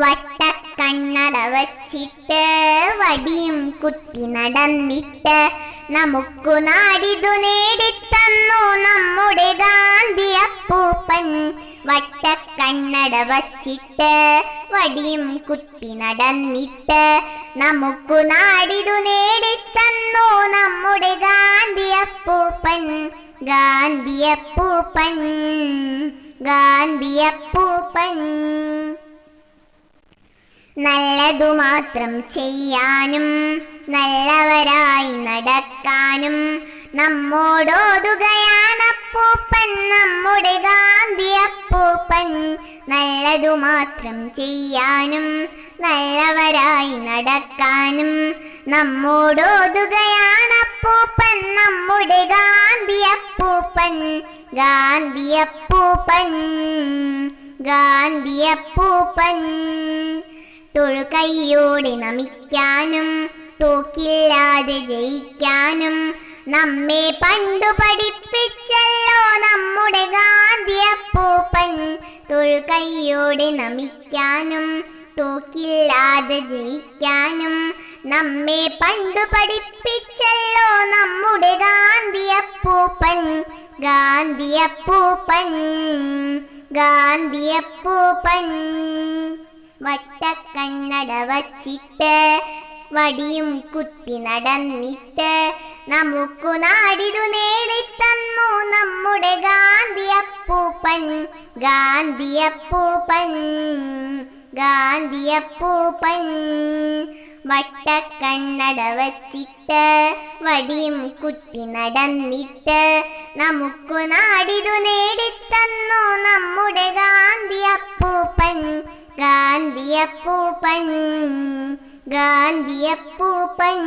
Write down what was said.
വട്ടക്കണ്ണട വച്ചിട്ട് വടിയും കുത്തി നടന്നിട്ട് നമുക്കു നാടിതു നേടിത്തന്നു നമ്മുടെ ഗാന്ധി അപ്പൂപ്പൻ. വട്ടക്കണ്ണട വച്ചിട്ട് വടിയും കുത്തി നടന്നിട്ട് നമുക്കു നാടിതു നേടിത്തന്നു നമ്മുടെ ഗാന്ധി അപ്പൂപ്പൻ. ഗാന്ധി അപ്പൂപ്പൻ. ഗാന്ധി അപ്പൂപ്പൻ. നല്ലതു മാത്രം ചെയ്യാനും നല്ലവരായി നടക്കാനും. നമ്മോടോതുകയാണപ്പൂപ്പൻ നമ്മുടെ ഗാന്ധി അപ്പൂപ്പൻ നല്ലതു മാത്രം ചെയ്യാനും നല്ലവരായി നടക്കാനും. നമ്മോടോതുകയാണപ്പൂപ്പൻ നമ്മുടെ ഗാന്ധി അപ്പൂപ്പൻ ഗാന്ധി അപ്പൂപ്പൻ ഗാന്ധി അപ്പൂപ്പൻ തൊഴുകൈയോടെ നമിക്കാനും തൂക്കില്ലാതെ ജയിക്കാനും. നമ്മെ പണ്ടു പഠിപ്പിച്ചല്ലോ നമ്മുടെ ഗാന്ധിയപ്പൂപ്പൻ. തൊഴുകൈയോടെ നമിക്കാനും തൂക്കില്ലാതെ ജയിക്കാനും. നമ്മെ പണ്ടു പഠിപ്പിച്ചല്ലോ നമ്മുടെ ഗാന്ധിയപ്പൂപ്പൻ. ഗാന്ധിയപ്പൂപ്പൻ ഗാന്ധി അപ്പൂപ്പൻ ഗാന്ധി അപ്പൂപ്പൻ വട്ടക്കണ്ണട വച്ചിട്ട് വടിയും കുത്തി നടന്നിട്ട് നമുക്കു നാടിതു നേടിത്തന്നു നമ്മുടെ ഗാന്ധി അപ്പൂപ്പൻ ഗാന്ധി അപ്പൂപ്പൻ ഗാന്ധി അപ്പൂപ്പൻ വട്ടക്കണ്ണട വച്ചിട്ട് വടിയും കുത്തി നടന്നിട്ട് നമുക്കു നാടിതു നേടിത്തന്നു നമ്മുടെ ഗാന്ധി അപ്പൂപ്പൻ ഗാന്ധി അപ്പൂപ്പൻ